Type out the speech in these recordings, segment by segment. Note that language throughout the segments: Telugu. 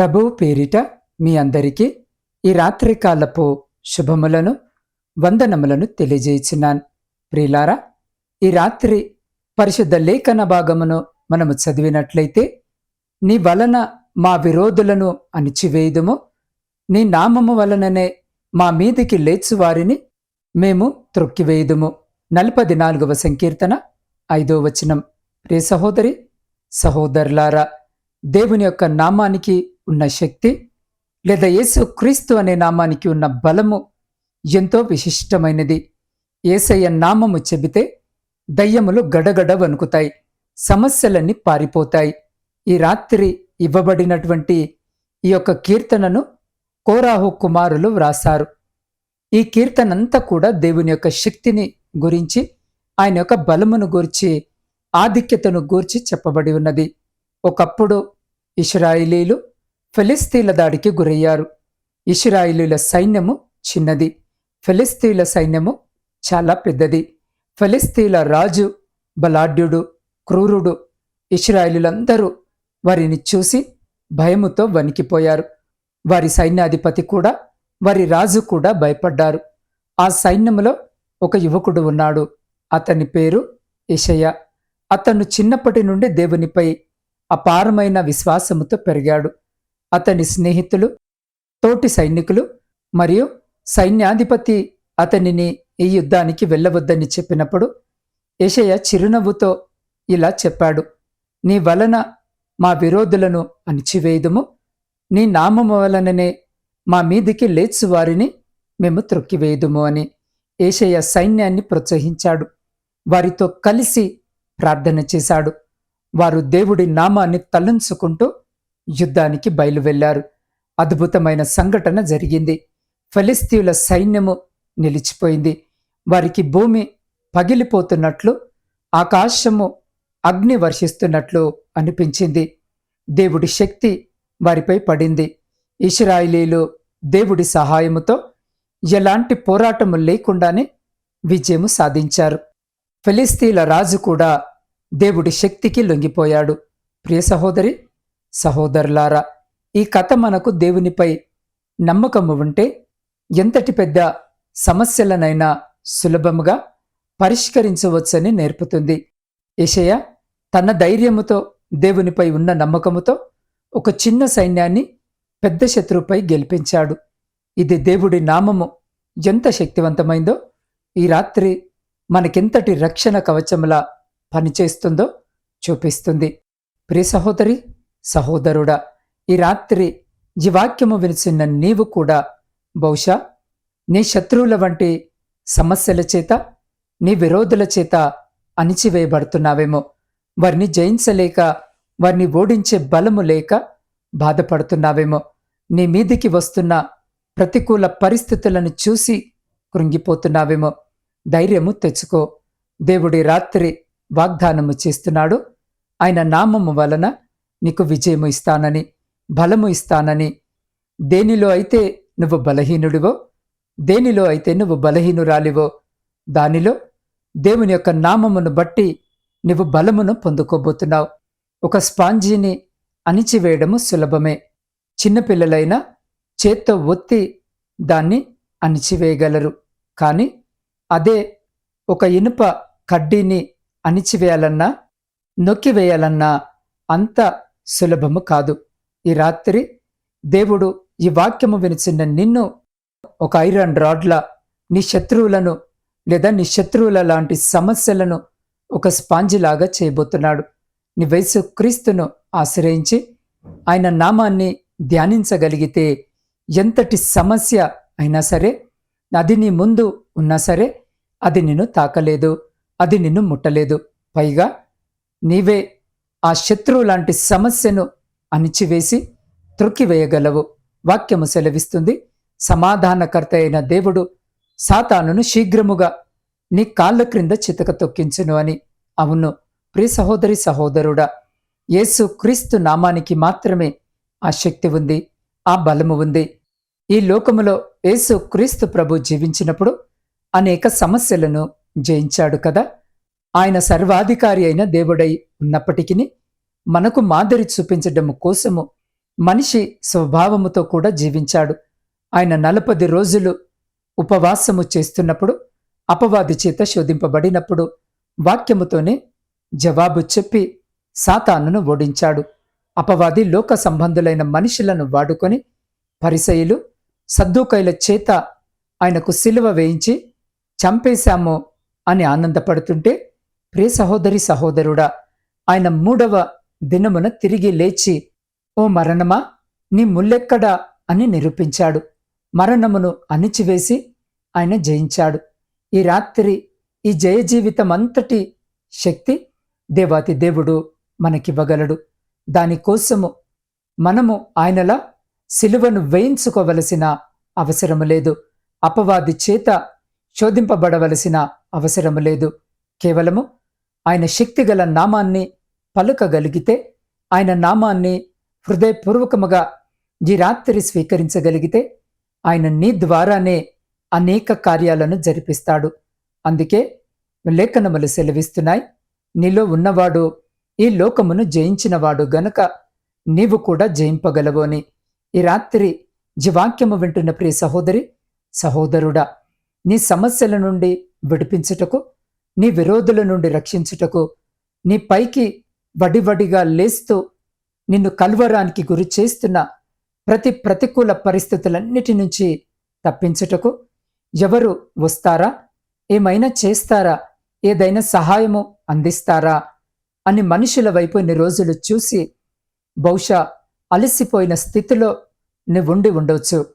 ప్రభువు పేరిట మీ అందరికీ ఈ రాత్రికాలపు శుభములను వందనములను తెలియజేయుచున్నాను. ప్రియులారా ఈ రాత్రి పరిశుద్ధ లేఖన భాగమును మనము చదివినట్లయితే నీ వలన మా విరోధులను అణిచివేయుదుము. నీ నామము వలననే మా మీదికి లేచు వారిని మేము త్రొక్కివేయుదుము. నలపది నాలుగవ సంకీర్తన ఐదో వచనం. ప్రియ సహోదరి సహోదరులారా దేవుని యొక్క నామానికి ఉన్న శక్తి లేదా యేసు క్రీస్తు అనే నామానికి ఉన్న బలము ఎంతో విశిష్టమైనది. ఏసయ్య నామము చెబితే దయ్యములు గడగడ వణుకుతాయి సమస్యలన్నీ పారిపోతాయి. ఈ రాత్రి ఇవ్వబడినటువంటి ఈ యొక్క కీర్తనను కోరాహు కుమారులు వ్రాసారు. ఈ కీర్తనంతా కూడా దేవుని యొక్క శక్తిని గురించి ఆయన యొక్క బలమును గూర్చి ఆధిక్యతను గూర్చి చెప్పబడి ఉన్నది. ఒకప్పుడు ఇస్రాయిలీలు ఫిలిస్తీన్ల దాడికి గురయ్యారు. ఇస్రాయిలీల సైన్యము చిన్నది. ఫిలిస్తీన్ల సైన్యము చాలా పెద్దది. ఫిలిస్తీన్ల రాజు బలాఢ్యుడు క్రూరుడు ఇస్రాయిలులందరూ వారిని చూసి భయముతో వణికిపోయారు. వారి సైన్యాధిపతి కూడా వారి రాజు కూడా భయపడ్డారు. ఆ సైన్యములో ఒక యువకుడు ఉన్నాడు. అతని పేరు ఇషయ అతను చిన్నప్పటి నుండి దేవునిపై అపారమైన విశ్వాసముతో పెరిగాడు. అతని స్నేహితులు తోటి సైనికులు మరియు సైన్యాధిపతి అతనిని ఈ యుద్ధానికి వెళ్ళవద్దని చెప్పినప్పుడు యషయ చిరునవ్వుతో ఇలా చెప్పాడు నీ వలన మా విరోధులను అణిచివేయుదుము. నీ నామము వలననే మా మీదికి లేచు వారిని మేము త్రొక్కివేయుదుము అని ఏషయ సైన్యాన్ని ప్రోత్సహించాడు. వారితో కలిసి ప్రార్థన చేశాడు. వారు దేవుడి నామాన్ని తలంచుకుంటూ యుద్ధానికి బయలువెళ్ళారు. అద్భుతమైన సంఘటన జరిగింది. ఫలిస్తీయుల సైన్యము నిలిచిపోయింది. వారికి భూమి పగిలిపోతున్నట్లు ఆకాశము అగ్ని వర్షిస్తున్నట్లు అనిపించింది. దేవుడి శక్తి వారిపై పడింది. ఇస్రాయిలీలు దేవుడి సహాయముతో ఎలాంటి పోరాటము లేకుండానే విజయము సాధించారు. ఫిలిస్తీన్ల రాజు కూడా దేవుడి శక్తికి లొంగిపోయాడు. ప్రియ సహోదరి సహోదరులారా ఈ కథ మనకు దేవునిపై నమ్మకము ఉంటే ఎంతటి పెద్ద సమస్యలనైనా సులభముగా పరిష్కరించవచ్చని నేర్పుతుంది. యషయ తన ధైర్యముతో దేవునిపై ఉన్న నమ్మకముతో ఒక చిన్న సైన్యాన్ని పెద్ద శత్రువుపై గెలిపించాడు. ఇది దేవుడి నామము. ఎంత శక్తివంతమైందో ఈ రాత్రి మనకెంతటి రక్షణ కవచములా పనిచేస్తుందో చూపిస్తుంది. ప్రియ సహోదరి సహోదరుడా ఈ రాత్రి ఈ వాక్యము వినిచిన నీవు కూడా బహుశా నీ శత్రువుల వంటి సమస్యల చేత నీ విరోధుల చేత అణిచివేయబడుతున్నావేమో. వారిని జయించలేక వారిని ఓడించే బలము లేక బాధపడుతున్నావేమో. నీ మీదికి వస్తున్న ప్రతికూల పరిస్థితులను చూసి కృంగిపోతున్నావేమో. ధైర్యము తెచ్చుకో. దేవుడి రాత్రి వాగ్దానము చేస్తున్నాడు. ఆయన నామము వలన నీకు విజయము ఇస్తానని బలము ఇస్తానని. దేనిలో అయితే నువ్వు బలహీనుడివో దేనిలో అయితే నువ్వు బలహీనురాలివో దానిలో దేవుని యొక్క నామమును బట్టి నువ్వు బలమును పొందుకోబోతున్నావు. ఒక స్పాంజీని అణిచివేయడము సులభమే. చిన్నపిల్లలైనా చేత్తో ఒత్తి దాన్ని అణిచివేయగలరు కానీ అదే ఒక ఇనుప కడ్డీని అణిచివేయాలన్నా నొక్కివేయాలన్నా అంత సులభము కాదు. ఈ రాత్రి దేవుడు ఈ వాక్యము వినిచిన నిన్ను ఒక ఐరన్ రాడ్ల నీ శత్రువులను లేదా నీ శత్రువుల లాంటి సమస్యలను ఒక స్పాంజిలాగా చేయబోతున్నాడు. నీ వయసు క్రీస్తును ఆశ్రయించి ఆయన నామాన్ని ధ్యానించగలిగితే ఎంతటి సమస్య అయినా సరే అది నీ ముందు ఉన్నా సరే అది నిన్ను తాకలేదు అది నిన్ను ముట్టలేదు. పైగా నీవే ఆ శత్రువు లాంటి సమస్యను అణిచివేసి త్రొక్కివేయగలవు. వాక్యము సెలవిస్తుంది సమాధానకర్త అయిన దేవుడు సాతానును శీఘ్రముగా నీ కాళ్ళ క్రింద చితక తొక్కించును అని. అవును ప్రియ సహోదరి సహోదరుడా యేసు క్రీస్తు నామానికి మాత్రమే ఆ శక్తి ఉంది ఆ బలము ఉంది. ఈ లోకములో యేసు క్రీస్తు ప్రభు జీవించినప్పుడు అనేక సమస్యలను జయించాడు కదా. ఆయన సర్వాధికారి అయిన దేవుడై ఉన్నప్పటికీ మనకు మాదిరి చూపించడం కోసము మనిషి స్వభావముతో కూడా జీవించాడు. ఆయన నలపది రోజులు ఉపవాసము చేస్తున్నప్పుడు అపవాది చేత శోధింపబడినప్పుడు వాక్యముతోనే జవాబు చెప్పి సాతానును ఓడించాడు. అపవాది లోక సంబంధులైన మనుషులను వాడుకొని పరిసయులు సద్దుకైల చేత ఆయనకు సిలువ వేయించి చంపేశాము అని ఆనందపడుతుంటే ప్రియ సహోదరి సహోదరుడా ఆయన మూడవ దినమున తిరిగి లేచి ఓ మరణమా నీ ముల్లెక్కడా? అని నిరూపించాడు. మరణమును అణిచివేసి ఆయన జయించాడు. ఈ రాత్రి ఈ జయ జీవితం అంతటి శక్తి దేవాతి దేవుడు మనకివ్వగలడు. దానికోసము మనము ఆయనలా సిలువను వేయించుకోవలసిన అవసరము లేదు. అపవాది చేత శోధింపబడవలసిన అవసరము లేదు. కేవలము ఆయన శక్తిగల నామాన్ని పలుకగలిగితే ఆయన నామాన్ని హృదయపూర్వకముగా ఈ రాత్రి స్వీకరించగలిగితే ఆయన నీ ద్వారానే అనేక కార్యాలను జరిపిస్తాడు. అందుకే లేఖనములు సెలవిస్తున్నాయి. నీలో ఉన్నవాడు ఈ లోకమును జయించినవాడు గనక నీవు కూడా జయింపగలవు అని ఈ రాత్రి జీవాక్యము వింటున్న ప్రియ సహోదరి సహోదరుడా నీ సమస్యల నుండి విడిపించుటకు నీ విరోధుల నుండి రక్షించుటకు నీ పైకి వడివడిగా లేస్తూ నిన్ను కల్వరానికి గురి చేస్తున్న ప్రతి ప్రతికూల పరిస్థితులన్నిటి నుంచి తప్పించుటకు ఎవరు వస్తారా? ఏమైనా చేస్తారా? ఏదైనా సహాయము అందిస్తారా? అని మనుషుల వైపు ఇన్ని రోజులు చూసి బహుశా అలసిపోయిన స్థితిలో నువ్వుండి ఉండవచ్చు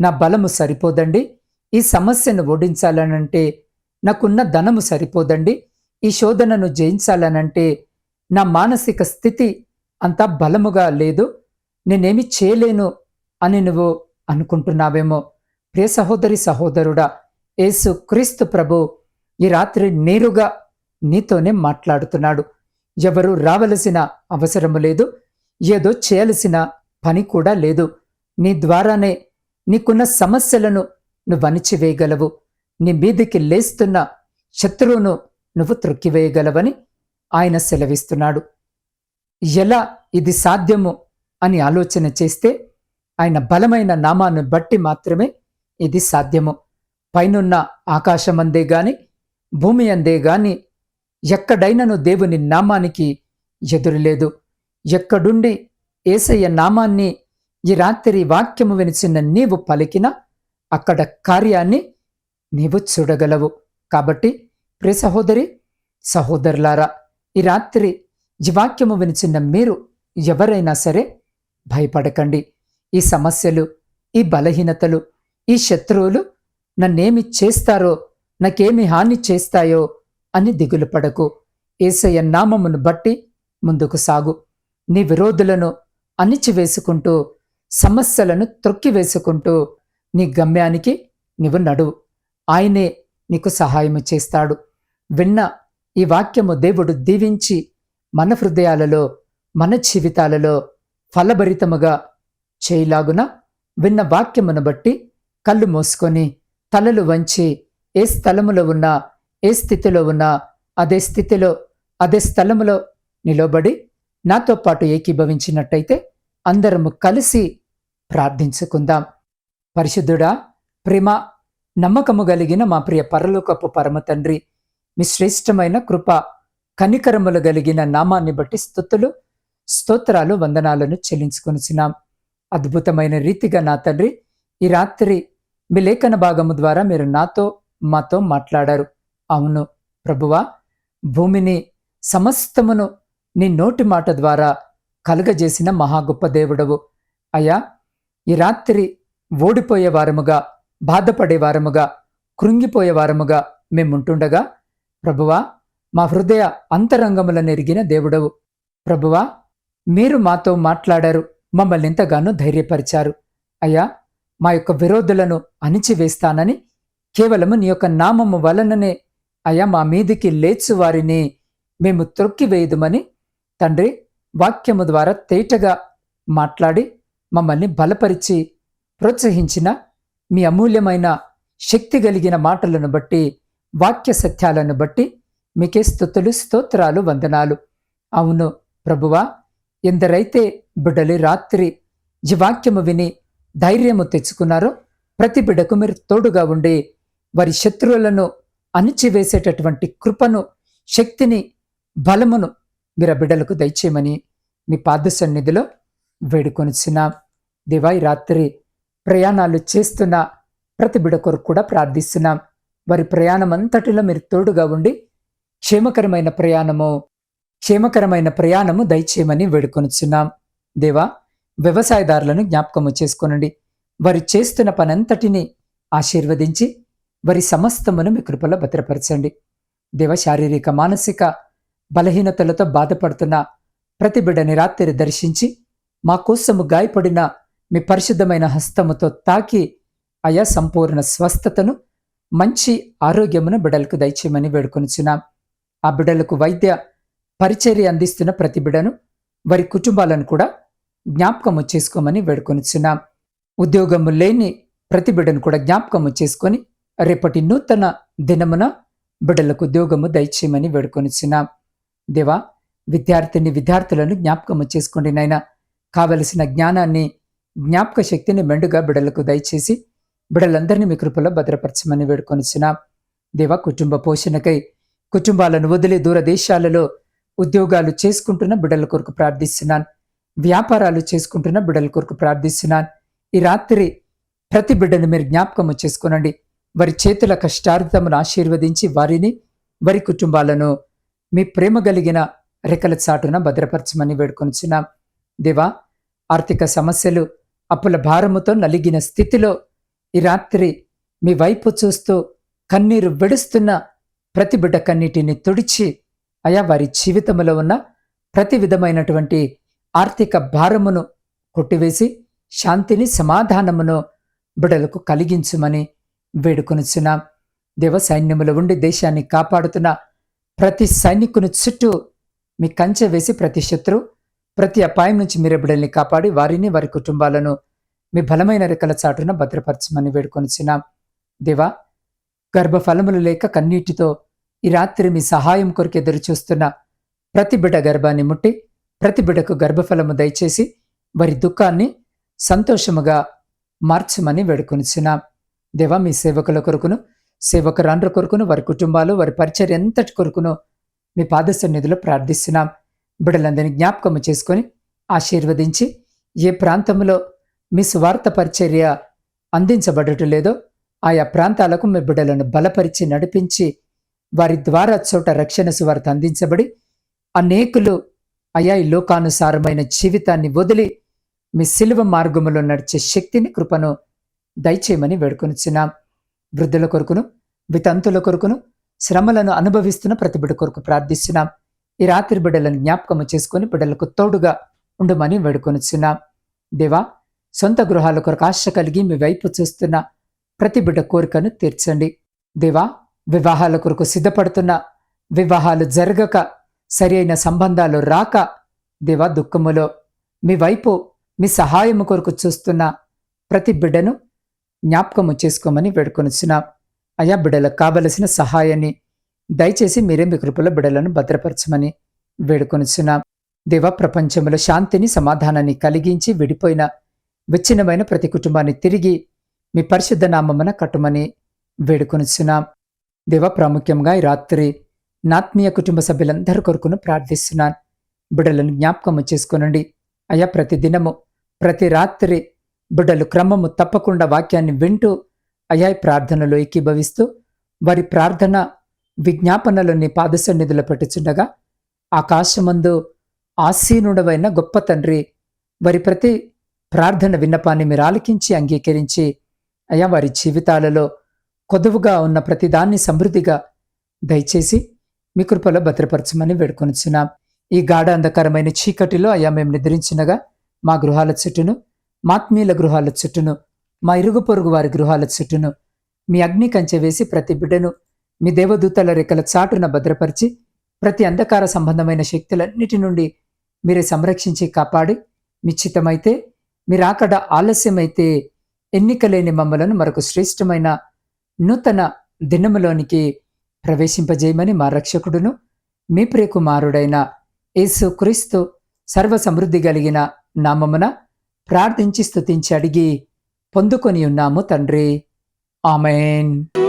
నా బలము సరిపోదండి. ఈ సమస్యను ఓడించాలనంటే నాకున్న ధనము సరిపోదండి. ఈ శోధనను జయించాలనంటే నా మానసిక స్థితి అంత బలముగా లేదు. నేనేమి చేయలేను అని నువ్వు అనుకుంటున్నావేమో. ప్రియ సహోదరి సహోదరుడా యేసు క్రీస్తు ప్రభు ఈ రాత్రి నేరుగా నీతోనే మాట్లాడుతున్నాడు. ఎవరు రావలసిన అవసరము లేదు. ఏదో చేయాల్సిన పని కూడా లేదు. నీ ద్వారానే నీకున్న సమస్యలను నువ్వు అణిచివేయగలవు. నీ మీదికి లేస్తున్న శత్రువును నువ్వు త్రొక్కివేయగలవని ఆయన సెలవిస్తున్నాడు. ఎలా ఇది సాధ్యము అని ఆలోచన చేస్తే ఆయన బలమైన నామాన్ని బట్టి మాత్రమే ఇది సాధ్యము. పైనున్న ఆకాశమందే గాని భూమి అందే గాని ఎక్కడైనను దేవుని నామానికి ఎదురులేదు. ఎక్కడుండి ఏసయ్య నామాన్ని ఈ రాత్రి వాక్యము వినిచిన నీవు పలికిన అక్కడ కార్యాన్ని నీవు చూడగలవు. కాబట్టి ప్రియ సహోదరి సహోదరులారా ఈ రాత్రి ఈ వాక్యము వినిచిన మీరు ఎవరైనా సరే భయపడకండి. ఈ సమస్యలు ఈ బలహీనతలు ఈ శత్రువులు నన్నేమి చేస్తారో నాకేమి హాని చేస్తాయో అని దిగులు పడకు. ఏసయ్య నామమును బట్టి ముందుకు సాగు. నీ విరోధులను అణిచివేసుకుంటూ సమస్యలను త్రొక్కివేసుకుంటూ నీ గమ్యానికి నీవు నడువు. ఆయనే నీకు సహాయము చేస్తాడు. విన్న ఈ వాక్యము దేవుడు దీవించి మన హృదయాలలో మన జీవితాలలో ఫలభరితముగా చేయలాగున విన్న వాక్యమును బట్టి కళ్ళు మూసుకొని తలలు వంచి ఏ స్థలములో ఉన్నా ఏ స్థితిలో ఉన్నా అదే స్థితిలో అదే స్థలములో నిలబడి నాతో పాటు ఏకీభవించినట్టయితే అందరము కలిసి ప్రార్థించుకుందాం. పరిశుద్ధుడా ప్రేమ నమ్మకము కలిగిన మా ప్రియ పరలోకపు పరమ తండ్రి మీ శ్రేష్టమైన కృప కనికరములు కలిగిన నామాన్ని బట్టి స్థుతులు స్తోత్రాలు వందనాలను చెల్లించుకొనిచున్నాం. అద్భుతమైన రీతిగా నా తండ్రి ఈ రాత్రి మీ లేఖన భాగము ద్వారా మీరు నాతో మాతో మాట్లాడారు. అవును ప్రభువా భూమిని సమస్తమును నీ నోటి మాట ద్వారా కలుగజేసిన మహా గొప్ప దేవుడవు. అయ్యా ఈ రాత్రి ఓడిపోయే వారముగా బాధపడేవారముగా కృంగిపోయేవారముగా మేముంటుండగా ప్రభువా మా హృదయ అంతరంగములను ఎరిగిన దేవుడవు. ప్రభువా మీరు మాతో మాట్లాడారు మమ్మల్ని ఎంతగానో ధైర్యపరిచారు. అయ్యా మా యొక్క విరోధులను అణిచివేస్తానని కేవలము నీ యొక్క నామము వలననే అయ్యా మా మీదికి లేచు వారిని మేము త్రొక్కివేయదుమని తండ్రి వాక్యము ద్వారా తేటగా మాట్లాడి మమ్మల్ని బలపరిచి ప్రోత్సహించిన మీ అమూల్యమైన శక్తి కలిగిన మాటలను బట్టి వాక్య సత్యాలను బట్టి మీకే స్థుతులు స్తోత్రాలు వందనాలు. అవును ప్రభువా ఎందరైతే బిడ్డలి రాత్రి ఈ వాక్యము విని ధైర్యము తెచ్చుకున్నారో ప్రతి బిడ్డకు మీరు తోడుగా ఉండి వారి శత్రువులను అణిచివేసేటటువంటి కృపను శక్తిని బలమును మీరు ఆ బిడ్డలకు దయచేయమని మీ పాద సన్నిధిలో వేడుకొనిచ్చిన దివాయి రాత్రి ప్రయాణాలు చేస్తున్న ప్రతి బిడకొరకు కూడా ప్రార్థిస్తున్నాం. వారి ప్రయాణం అంతటిలో మీరు తోడుగా ఉండి క్షేమకరమైన ప్రయాణము క్షేమకరమైన ప్రయాణము దయచేయమని వేడుకొనుచున్నాం. దేవా వ్యవసాయదారులను జ్ఞాపకము చేసుకోనండి. వారు చేస్తున్న పనంతటిని ఆశీర్వదించి వారి సమస్తమును మీ కృపలో భద్రపరచండి. దేవ శారీరక మానసిక బలహీనతలతో బాధపడుతున్న ప్రతి బిడ్డని రాత్రి దర్శించి మా కోసము గాయపడిన మీ పరిశుద్ధమైన హస్తముతో తాకి అయా సంపూర్ణ స్వస్థతను మంచి ఆరోగ్యమును బిడలకు దయచేయమని వేడుకొనిచున్నాం. ఆ బిడ్డలకు వైద్య పరిచర్య అందిస్తున్న ప్రతి బిడను వారి కుటుంబాలను కూడా జ్ఞాపకము చేసుకోమని వేడుకొనిచున్నాం. ఉద్యోగము లేని ప్రతి బిడ్డను కూడా జ్ఞాపకము చేసుకొని రేపటి నూతన దినమున బిడ్డలకు ఉద్యోగము దయచేయమని వేడుకొనిచున్నాం. దేవా విద్యార్థిని విద్యార్థులను జ్ఞాపకము చేసుకోండి నాయన. కావలసిన జ్ఞానాన్ని జ్ఞాపక శక్తిని మెండుగా బిడలకు దయచేసి బిడలందరినీ మీ కృపలో భద్రపరచమని వేడుకొనిచున్నాం. దేవా కుటుంబ పోషణకై కుటుంబాలను వదిలి దూరదేశాలలో ఉద్యోగాలు చేసుకుంటున్న బిడ్డల కొరకు ప్రార్థిస్తున్నాను వ్యాపారాలు చేసుకుంటున్న బిడ్డల కొరకు ప్రార్థిస్తున్నాను ఈ రాత్రి ప్రతి బిడ్డను మీరు జ్ఞాపకము చేసుకునండి. వారి చేతుల కష్టార్థమును ఆశీర్వదించి వారిని వారి కుటుంబాలను మీ ప్రేమ కలిగిన రెక్కల చాటున భద్రపరచమని వేడుకొనిచున్నాం. దేవా ఆర్థిక సమస్యలు అప్పుల భారముతో నలిగిన స్థితిలో ఈ రాత్రి మీ వైపు చూస్తూ కన్నీరు విడుస్తున్న ప్రతి బిడ్డ కన్నీటిని తుడిచి అయా వారి జీవితంలో ఉన్న ప్రతి విధమైనటువంటి ఆర్థిక భారమును కొట్టివేసి శాంతిని సమాధానమును బిడలకు కలిగించుమని వేడుకొనుచున్నాం. దేవ సైన్యములో ఉండి దేశాన్ని కాపాడుతున్న ప్రతి సైనికుని చుట్టూ మీ కంచె వేసి ప్రతి శత్రు ప్రతి అపాయం నుంచి మీరు బిడ్డల్ని కాపాడి వారిని వారి కుటుంబాలను మీ బలమైన రెక్కల చాటున భద్రపరచమని వేడుకొనిచ్చినాం దేవా గర్భఫలములు లేక కన్నీటితో ఈ రాత్రి మీ సహాయం కొరకు ఎదురు చూస్తున్న ప్రతి బిడ్డ గర్భాన్ని ముట్టి ప్రతి బిడ్డకు గర్భఫలము దయచేసి వారి దుఃఖాన్ని సంతోషముగా మార్చమని వేడుకొనిచ్చినాం దేవా మీ సేవకుల కొరకును సేవకురాండ్ర కొరకును వారి కుటుంబాలు వారి పరిచయం ఎంతటి కొరకును మీ పాదసన్నిధిలో ప్రార్థిస్తున్నాం. బిడ్డలందరినీ జ్ఞాపకము చేసుకొని ఆశీర్వదించి ఏ ప్రాంతంలో మీ స్వార్థ పరిచర్య అందించబడటం లేదో ఆయా ప్రాంతాలకు మీ బిడ్డలను బలపరిచి నడిపించి వారి ద్వారా చోట రక్షణ సువార్త అందించబడి అనేకులు అయా ఈ లోకానుసారమైన జీవితాన్ని వదిలి మీ శిలువ మార్గములో నడిచే శక్తిని కృపను దయచేయమని వేడుకొనిచ్చున్నాం వృద్ధుల కొరకును వితంతుల కొరకును శ్రమలను అనుభవిస్తున్న ప్రతిబిడ కొరకు ప్రార్థిస్తున్నాం. ఈ రాత్రి బిడ్డలను జ్ఞాపకము చేసుకుని బిడ్డలకు తోడుగా ఉండమని వేడుకొనిచున్నాం. దేవా సొంత గృహాల కొరకు ఆశ కలిగి మీ వైపు చూస్తున్న ప్రతి బిడ్డ కోరికను తీర్చండి. దేవా వివాహాల కొరకు సిద్ధపడుతున్న వివాహాలు జరగక సరి అయిన సంబంధాలు రాక దేవా దుఃఖములో మీ వైపు మీ సహాయము కొరకు చూస్తున్న ప్రతి బిడ్డను జ్ఞాపకము చేసుకోమని వేడుకొనిచున్నాం. అయా బిడ్డలకు కావలసిన సహాయాన్ని దయచేసి మీరే మీ కృపల బిడలను భద్రపరచమని వేడుకొనిచున్నాం. దేవ ప్రపంచంలో శాంతిని సమాధానాన్ని కలిగించి విడిపోయిన విచ్ఛిన్నమైన ప్రతి కుటుంబాన్ని తిరిగి మీ పరిశుద్ధ నామమున కట్టుమని వేడుకొనిచున్నాం. దేవ ప్రాముఖ్యంగా ఈ రాత్రి నాత్మీయ కుటుంబ సభ్యులందరి కొరకును ప్రార్థిస్తున్నాను బిడ్డలను జ్ఞాపకము చేసుకునండి. అయ్యా ప్రతి దినము ప్రతి రాత్రి బిడ్డలు క్రమము తప్పకుండా వాక్యాన్ని వింటూ అయా ప్రార్థనలో ఏకీభవిస్తూ వారి ప్రార్థన విజ్ఞాపనలని పాదసన్నిధిలో పెట్టుచుండగా ఆకాశమందు ఆసీనుడవైన గొప్ప తండ్రి వారి ప్రతి ప్రార్థన విన్నపాన్ని మీరు ఆలకించి అంగీకరించి అయా వారి జీవితాలలో కొదువుగా ఉన్న ప్రతిదాన్ని సమృద్ధిగా దయచేసి మీ కృపలో భద్రపరచమని వేడుకొనిచున్నాం. ఈ గాఢ అంధకరమైన చీకటిలో అయా మేము నిద్రించినగా మా గృహాల చుట్టూను మాత్మీయుల గృహాల చుట్టూను మా ఇరుగు పొరుగు వారి గృహాల చుట్టూను మీ అగ్ని కంచె వేసి ప్రతి బిడ్డను మీ దేవదూతల రెక్కల చాటున భద్రపరిచి ప్రతి అంధకార సంబంధమైన శక్తులన్నిటి నుండి మీరే సంరక్షించి కాపాడి నిశ్చితమైతే మీరాకడ ఆలస్యమైతే ఎన్నికలేని మమ్మలను మరొక శ్రేష్టమైన నూతన దినములోనికి ప్రవేశింపజేయమని మా రక్షకుడును మీ ప్రియకుమారుడైన యేసు క్రీస్తు సర్వ సమృద్ధి కలిగిన నామమున ప్రార్థించి స్తుతించి అడిగి పొందుకొని ఉన్నాము తండ్రి. ఆమెన్.